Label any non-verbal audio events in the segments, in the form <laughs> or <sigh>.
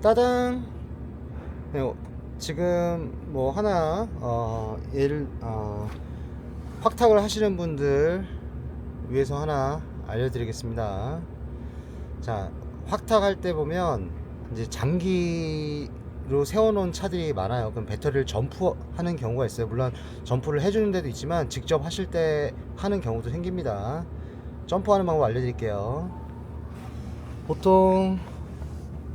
따당 네, 어, 지금 뭐 하나 어, 예를 어, 확탁을 하시는 분들 위해서 하나 알려드리겠습니다. 자 확탁할 때 보면 이제 장기로 세워놓은 차들이 많아요. 그럼 배터리를 점프하는 경우가 있어요. 물론 점프를 해주는 데도 있지만 직접 하실 때 하는 경우도 생깁니다. 점프하는 방법 알려드릴게요. 보통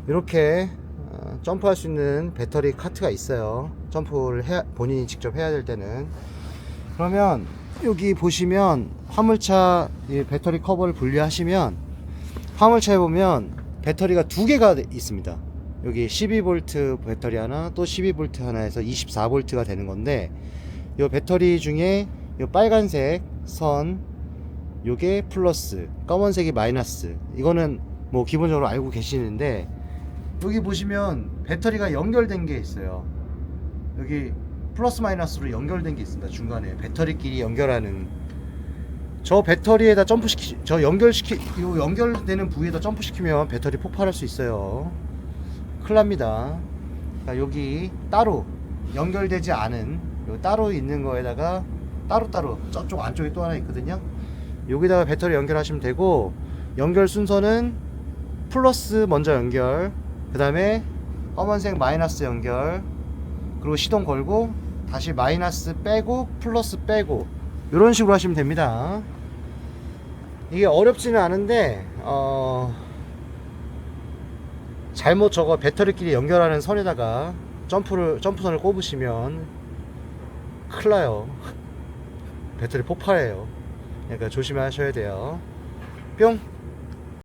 이렇게 어, 점프할 수 있는 배터리 카트가 있어요. 점프를 해야, 본인이 직접 해야 될 때는. 그러면 여기 보시면 화물차 이 배터리 커버를 분리하시면 화물차에 보면 배터리가 두 개가 있습니다. 여기 12V 배터리 하나 또 12V 하나에서 24V가 되는 건데 이 배터리 중에 이 빨간색 선 요게 플러스 검은색이 마이너스 이거는 뭐 기본적으로 알고 계시는데 여기 보시면 배터리가 연결된 게 있어요. 여기 플러스 마이너스로 연결된 게 있습니다 중간에. 배터리끼리 연결하는. 저 배터리에다 점프시키 저 연결시키 요 연결되는 부위에다 점프시키면 배터리 폭발할 수 있어요. 큰일 납니다. 그러니까 여기 따로 연결되지 않은 요 따로 있는 거에다가 따로따로 저쪽 안쪽에 또 하나 있거든요. 여기다가 배터리 연결하시면 되고 연결 순서는 플러스 먼저 연결 그 다음에 검은색 마이너스 연결. 그리고 시동 걸고 다시 마이너스 빼고 플러스 빼고 이런 식으로 하시면 됩니다. 이게 어렵지는 않은데 어 잘못 저거 배터리끼리 연결하는 선에다가 점프를 점프선을 꼽으시면 큰일 나요. <laughs> 배터리 폭발해요. 그러니까 조심하셔야 돼요. 뿅